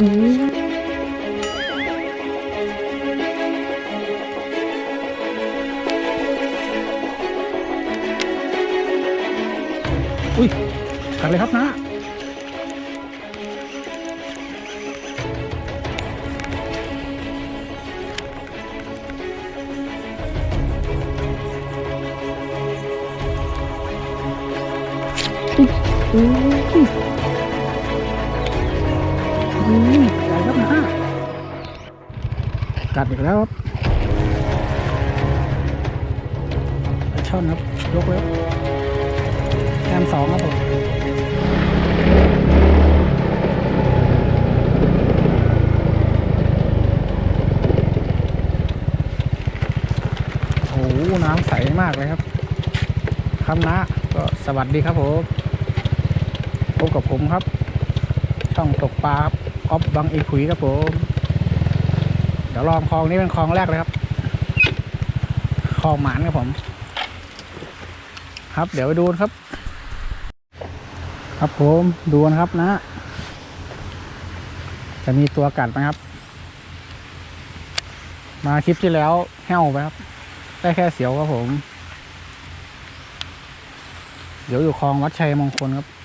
อุ้ อุ้ยอุ้ยใหญ่ครับนะกัดอีกแล้วครับปช่อนครับยกแล้วแต้มสองครับผมโอ้โหน้ำใสมากเลยครับคำนะก็สวัสดีครับผม พบกับผมครับช่องตกปลาครับออฟบังอีขุยครับผม เดี๋ยวลองคลองนี้เป็นคลองแรกเลยครับ คลองหมานครับผม ครับ เดี๋ยวไปดูครับ ครับผมดูนะครับนะ จะมีตัวกัดไหมครับ มาคลิปที่แล้วแห้วไปครับ ได้แค่เสียวครับผม เดี๋ยวอยู่คลองวัดชัยมงคลครับ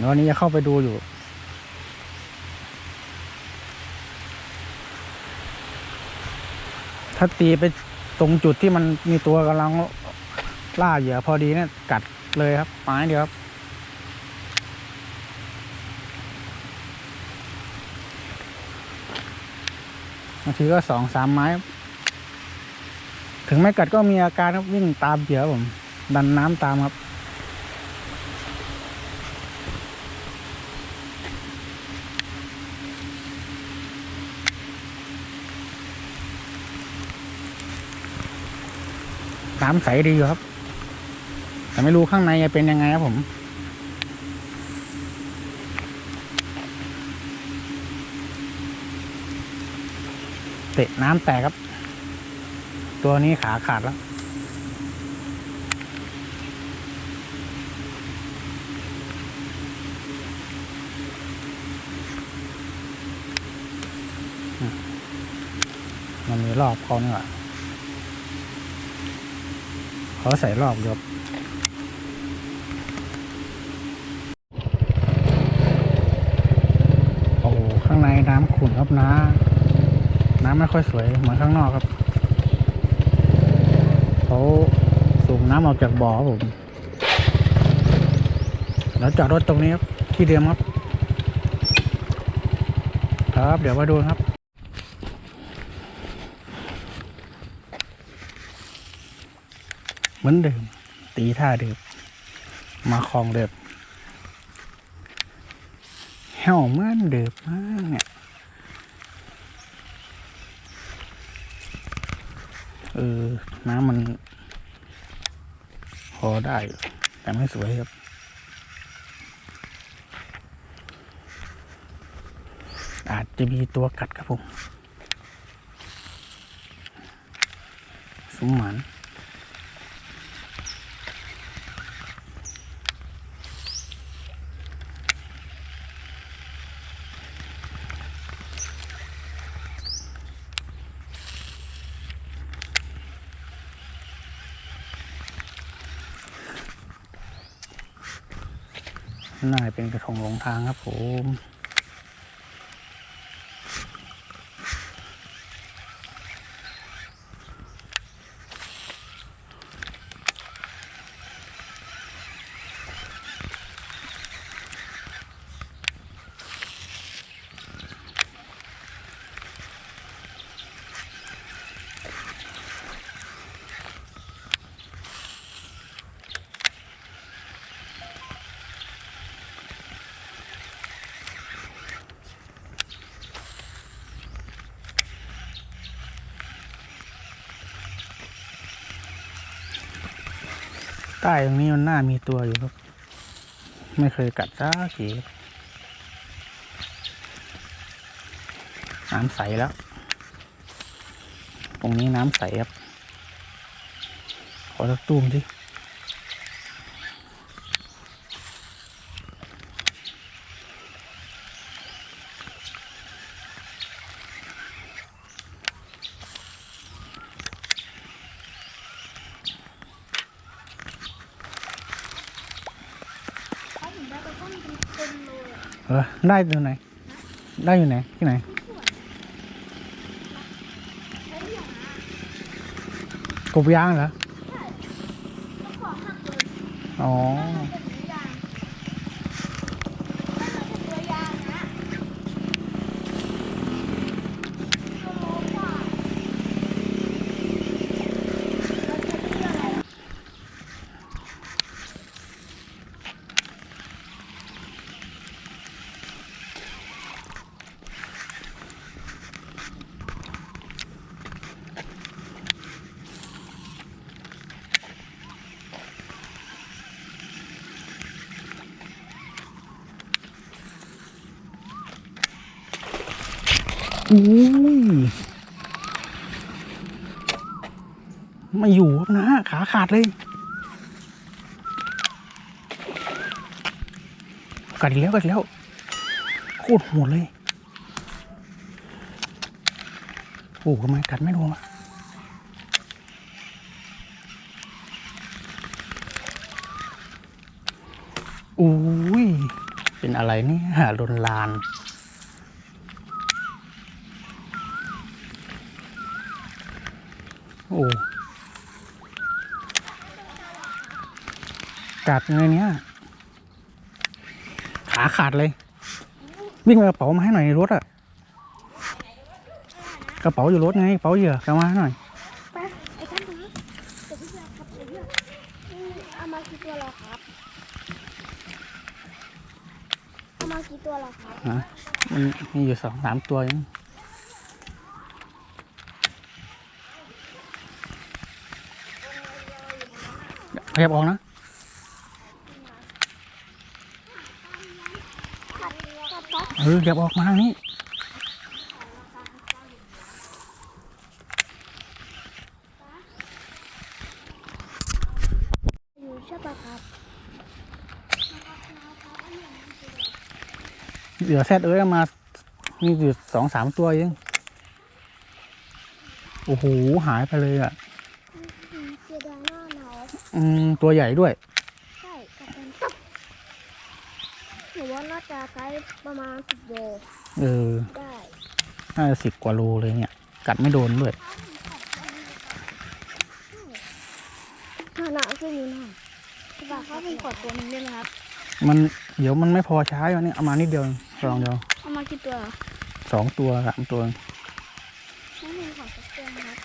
ดี๋ยววันนี้จะเข้าไปดูอยู่ ถ้าตีไปตรงจุดที่มันมีตัวกำลังล่าเหยื่อพอดีเนี่ยกัดเลยครับไม้เดียวครับบางทีก็สองสามไม้ ถึงไม่กัดก็มีอาการวิ่งตามเหยื่อผม ดันน้ำตามครับ น้ำใสดีครับ แต่ไม่รู้ข้างในจะเป็นยังไงครับผม เตะน้ำแตกครับ ตัวนี้ขาขาดแล้วมันมีรอบเขาเนี่ยว่ะ ขาใส่รอบยวโอ้ข้างในน้ำขุ่นครับน้าน้ำไม่ค่อยสวยเหมือนข้างนอกครับเขาสูบน้ำออกจากบ่อครับผมแล้วจอดรถตรงนี้ครับ ที่เดิมครับ ครับ เดี๋ยวมาดูครับ เหมือนเดิม ตีท่าเดิม มาคลองเดิมแห้วเหมือนเดิมมากเนี่ยเออ น้ำมัน พอได้ แต่ไม่สวยครับ อาจจะมีตัวกัดครับผม สมหมัน น่าจะเป็นกระทงหลงทางครับผม ใต้ตรงนี้มันหน้ามีตัวอยู่ครับ ไม่เคยกัดสักทีน้ำใสแล้ว ตรงนี้น้ำใสครับ ขอสักตุ้มสิ เออได้อยู่ไหน ได้อยู่ไหน ที่ไหนกบยางเหรอ อ๋อ อุ้ไม่อยู่ครับนะขาขาดเลยกัดอีกแล้วกัดอีกแล้ว โคตรโหดเลย โอ้ทำไมกัดไม่โดนวะอุ้ย เป็นอะไรนี่ยลนลาน โอ้กัดไงเนี้ยขาขาดเลย วิ่งไปเอากระเป๋ามาให้หน่อยในรถอะกระเป๋าอยู่รถไงกระเป๋าเหยื่อกเอามาให้หน่อยไปไอ้ท่านนะเดี๋ยวพี่เสือครับเดี๋ยวพี่อืมเอามากี่ตัวแล้วครับเอามากี่ตัวแล้วครับฮะมันมีอยู่สองสามตัวเอง ขยับออกนะกัดกัดต๊อกเออขยับออกมาทางนี้เดี๋ยวแซดเอ้ยมามีอยู่สองสามตัวเอง โอ้โห หายไปเลยอะ อืมเสียดายหน้าหนาว อืมตัวใหญ่ด้วย ใช่กัดเป็นต๊อกหนูว่าน่าจะไซส์ประมาณสิบโลเออได้น่าจะสิบกว่าโลเลยเนี่ย กัดไม่โดนด้วยหน้าหนาวขึ้นอยู่หน่อยพี่บาเขาเป็นขอดตัวหนึงได้ไหมครับ มันเดี๋ยวมันไม่พอใช้วันนี้เอามานิดเดียวลองเดียวเอามากี่ตัวสองตัวสามตัวไม่มีขอสักตัวนะครับ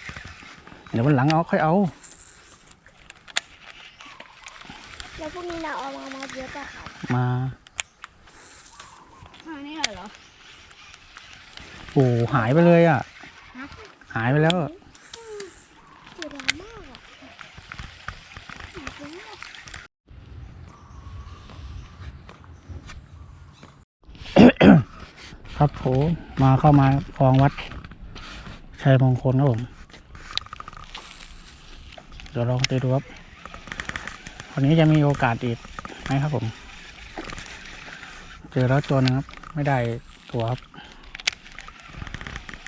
เดี๋ยววันหลังเอาค่อยเอา แล้วพวกนี้เราเอามามาเยอะปะครับมาอันนี้เหรอโอ้หายไปเลยอะฮะหายไปแล้วอะเสียดายมากอะหายไปแล้วครับผมมาเข้ามาคลองวัดชัยมงคลครับผม เดี๋ยวลองไปดูครับ วันนี้จะมีโอกาสอีกไหมครับผม เจอแล้วตัวนึงครับ ไม่ได้ตัวครับ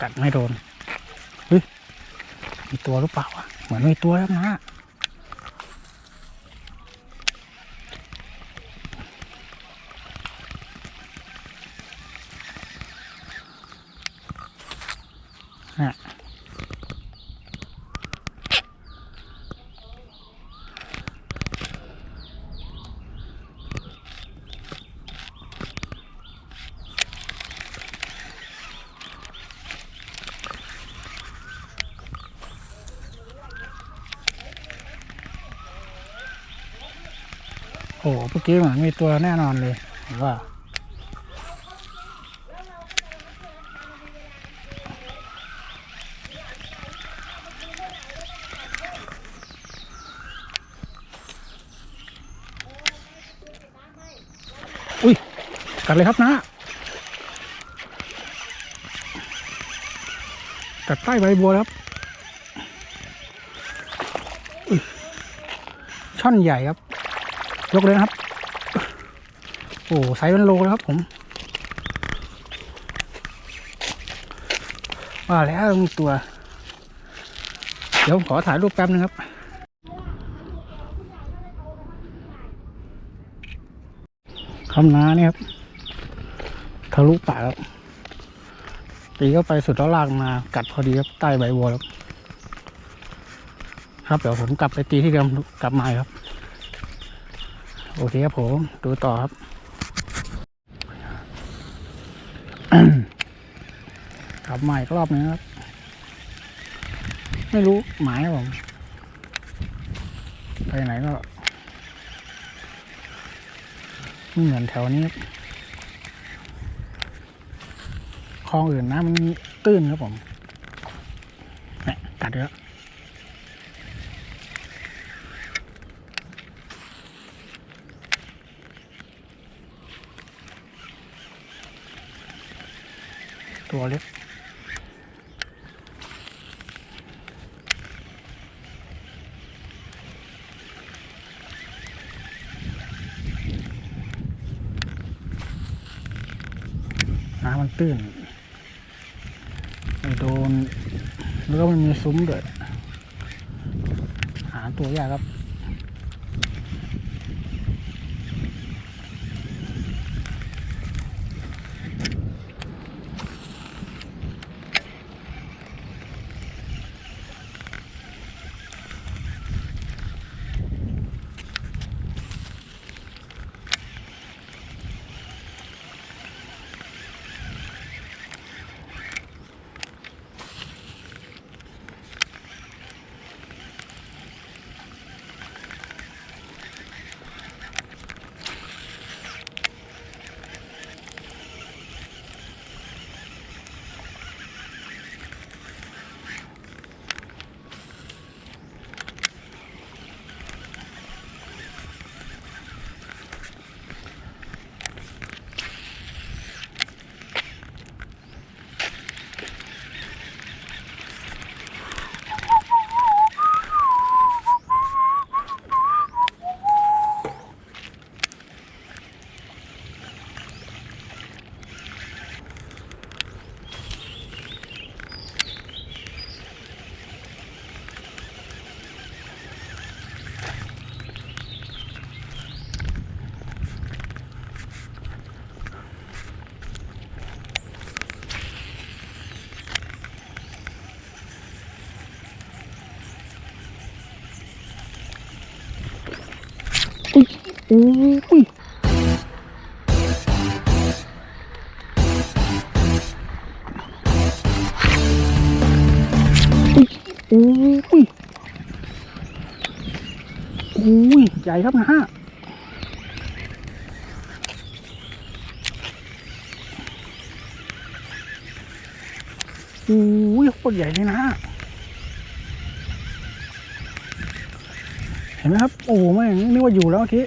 กัดไม่โดนเฮ้ยมีตัวหรือเปล่าวะเหมือนมีตัวแล้วนะเนี่ เมื่อกี้เหมือนมีตัวแน่นอนเลยเห็นว่าอุ้ยกัดเลยครับนะ กัดใต้ใบบัวครับอุ๊ยช่อนใหญ่ครับ ยกเลยนะครับ โอ้ไซส์เป็นโลแล้วครับผมว่าแล้วมีตัว เดี๋ยวผมขอถ่ายรูปแป๊บนึงครับ คำน้าเนี่ยครับทะลุป่าครับตีเข้าไปสุดแล้วลากมากัดพอดีครับใต้ใบบัวครับ ครับเดี๋ยวผมกลับไปตีที่เดิมกลับมาครับ โอเคครับผม ดูต่อครับกลับมาอีกรอบนึงครับ ไม่รู้หมายครับผม ไปไหนก็ไม่เหมือนแถวนี้ครับคลองอื่นน้ำมันตื้นครับผมเนี่ยกัดเยอะ ตัวเล็กน้ำมันตื้นโดน แล้วก็มันมีซุ้มด้วย หาตัวยากครับ อุ้ยอุ้ยอุ้ยอุ้ยอุ้ยใหญ่ครับนะฮะอุ้ยโคตรใหญ่เลยนะ เห็นไหมครับ โอ้โหแม่นึกว่าอยู่แล้วเมื่อกี้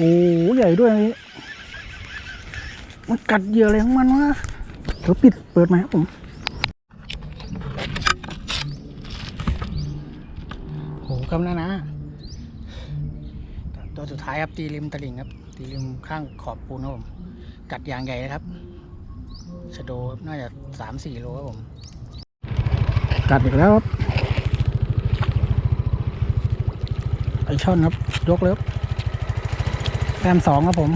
โอ้โหใหญ่ด้วยอันนี้มันกัดเหยื่ออะไรของมันวะเดี๋ยวปิดเปิดไหมครับผมโหกำลังนะตัวสุดท้ายครับตีริมตลิ่งครับตีริมข้างขอบปูนครับผมกัดยางใหญ่นะครับชะโดน่าจะสามสี่โลครับผม กัดอีกแล้วครับไอช่อนครับ ยกเลยครับ แต้มสองครับผม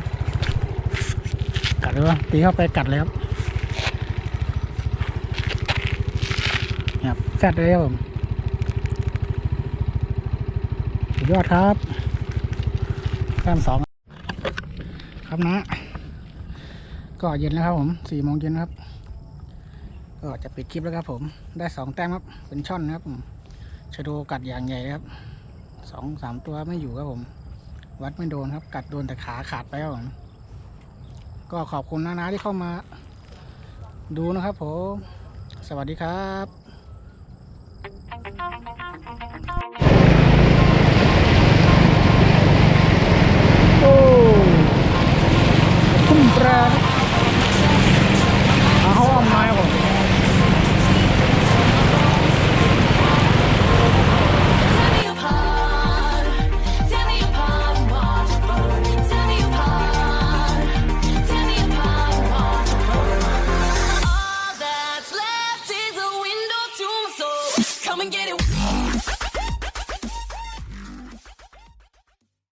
กัดเลยวะตีเข้าไปกัดเลยครับเนี่ยครับแซดเลยครับผมสุดยอดครับแต้มสองครับนะ ก็เย็นแล้วครับผมสี่โมงเย็นครับ ก็จะปิดคลิปแล้วครับผม ได้สองแต้มครับ เป็นช่อนนะครับผมชะโดกัดอย่างใหญ่ครับสองสามตัวไม่อยู่ครับผม วัดไม่โดนครับ กัดโดนแต่ขาขาดไปครับผมก็ขอบคุณนานะที่เข้ามาดูนะครับผม สวัสดีครับ